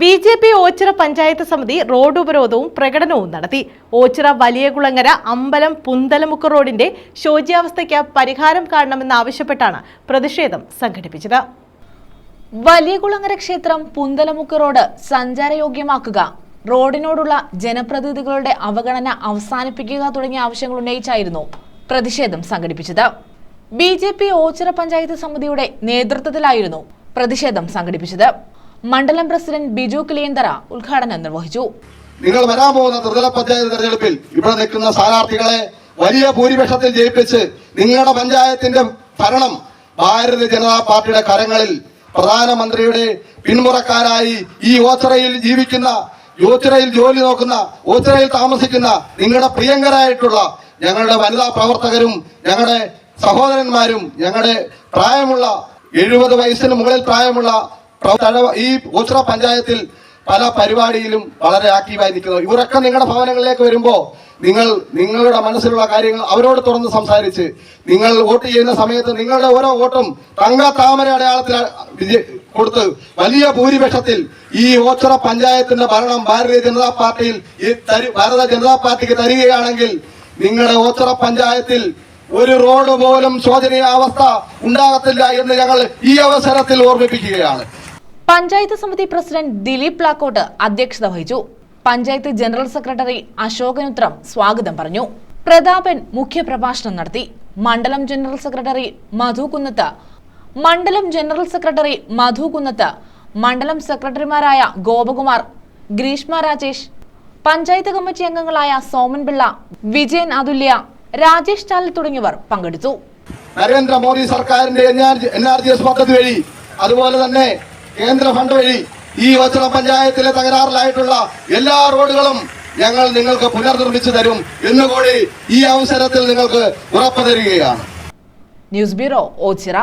B J P Ochira panchayat സമിതി road ഉപരോധവും പ്രകടനവും നടത്തി. ഓച്ചിറ വലിയകുളങ്ങര അമ്പലം പുന്തലമുക്ക് റോഡിന്റെ ശോച്യാവസ്ഥയ്ക്ക് പരിഹാരം കാണണമെന്നാവശ്യപ്പെട്ടാണ് പ്രതിഷേധം സംഘടിപ്പിച്ചത്. വലിയകുളങ്ങര ക്ഷേത്രം പുന്തലമുക്ക് റോഡ് സഞ്ചാരയോഗ്യമാക്കുക. റോഡിനോടുള്ള ജനപ്രതിനിധികളുടെ അവഗണന അവസാനിപ്പിക്കുക തുടങ്ങിയ ആവശ്യങ്ങൾ ഉന്നയിച്ചായിരുന്നു പ്രതിഷേധം സംഘടിപ്പിച്ചത്. B J P Ochira panchayat സമിതിയുടെ നേതൃത്വത്തിലായിരുന്നു പ്രതിഷേധം സംഘടിപ്പിച്ചത്. മണ്ഡലം പ്രസിഡന്റ് ബിജു കിളിയന്തറ ഉദ്ഘാടനം നിർവഹിച്ചു. നിങ്ങൾ വരാൻ പോകുന്ന ത്രിതല പഞ്ചായത്ത് തെരഞ്ഞെടുപ്പിൽ ഇവിടെ നിൽക്കുന്ന സ്ഥാനാർത്ഥികളെ വലിയ ഭൂരിപക്ഷത്തിൽ ജയിപ്പിച്ച് നിങ്ങളുടെ പഞ്ചായത്തിന്റെ ഭരണം ഭാരതീയ ജനതാ പാർട്ടിയുടെ കരങ്ങളിൽ പ്രധാനമന്ത്രിയുടെ പിന്മുറക്കാരായി ഈ ഓച്ചറയിൽ ജീവിക്കുന്ന ഓച്ചിറയിൽ ജോലി നോക്കുന്ന ഓച്ചിറയിൽ താമസിക്കുന്ന നിങ്ങളുടെ പ്രിയങ്കരായിട്ടുള്ള ഞങ്ങളുടെ വനിതാ പ്രവർത്തകരും ഞങ്ങളുടെ സഹോദരന്മാരും ഞങ്ങളുടെ പ്രായമുള്ള എഴുപത് വയസ്സിന് മുകളിൽ പ്രായമുള്ള ഈ ഓച്ചിറ പഞ്ചായത്തിൽ പല പരിപാടിയിലും വളരെ ആക്റ്റീവായി നിൽക്കുന്നു ഇവരൊക്കെ നിങ്ങളുടെ ഭവനങ്ങളിലേക്ക് വരുമ്പോൾ നിങ്ങൾ നിങ്ങളുടെ മനസ്സിലുള്ള കാര്യങ്ങൾ അവരോട് തുറന്ന് സംസാരിച്ച് നിങ്ങൾ വോട്ട് ചെയ്യുന്ന സമയത്ത് നിങ്ങളുടെ ഓരോ വോട്ടും തങ്ക താമര അടയാളത്തിൽ കൊടുത്ത് വലിയ ഭൂരിപക്ഷത്തിൽ ഈ ഓച്ചറ പഞ്ചായത്തിന്റെ ഭരണം ഭാരതീയ ജനതാ പാർട്ടിയിൽ ഈ തരു ഭാരതീയ ജനതാ പാർട്ടിക്ക് തരികയാണെങ്കിൽ നിങ്ങളുടെ ഓച്ചറ പഞ്ചായത്തിൽ ഒരു റോഡ് പോലും ശോചനീയ അവസ്ഥ ഉണ്ടാകത്തില്ല എന്ന് ഞങ്ങൾ ഈ അവസരത്തിൽ ഓർമ്മിപ്പിക്കുകയാണ്. പഞ്ചായത്ത് സമിതി പ്രസിഡന്റ് ദിലീപ് പ്ലാക്കോട്ട് അധ്യക്ഷത വഹിച്ചു. പഞ്ചായത്ത് ജനറൽ സെക്രട്ടറി അശോകനുത്രം സ്വാഗതം പറഞ്ഞു. പ്രതാപൻ മുഖ്യപ്രഭാഷണം നടത്തി. മണ്ഡലം ജനറൽ സെക്രട്ടറി മധു കുന്നത്ത്. മണ്ഡലം ജനറൽ സെക്രട്ടറി മധു കുന്നത്ത്. മണ്ഡലം സെക്രട്ടറിമാരായ ഗോപകുമാർ ഗ്രീഷ്മ രാജേഷ്. പഞ്ചായത്ത് കമ്മിറ്റി അംഗങ്ങളായ സോമൻ പിള്ള വിജയൻ അതുല്യ രാജേഷ് ചാലി തുടങ്ങിയവർ പങ്കെടുത്തു. നരേന്ദ്രമോദി സർക്കാരിന്റെ എൻ ആർ ജി എസ് പദ്ധതി വഴി അതുപോലെ തന്നെ കേന്ദ്ര ഫണ്ട് വഴി ഈ വച്ചറ പഞ്ചായത്തിലെ തകരാറിലായിട്ടുള്ള എല്ലാ റോഡുകളും ഞങ്ങൾ നിങ്ങൾക്ക് പുനർനിർമ്മിച്ചു തരും എന്നുകൂടി ഈ അവസരത്തിൽ നിങ്ങൾക്ക് ഉറപ്പു തരികയാണ്. News bureau Ochira.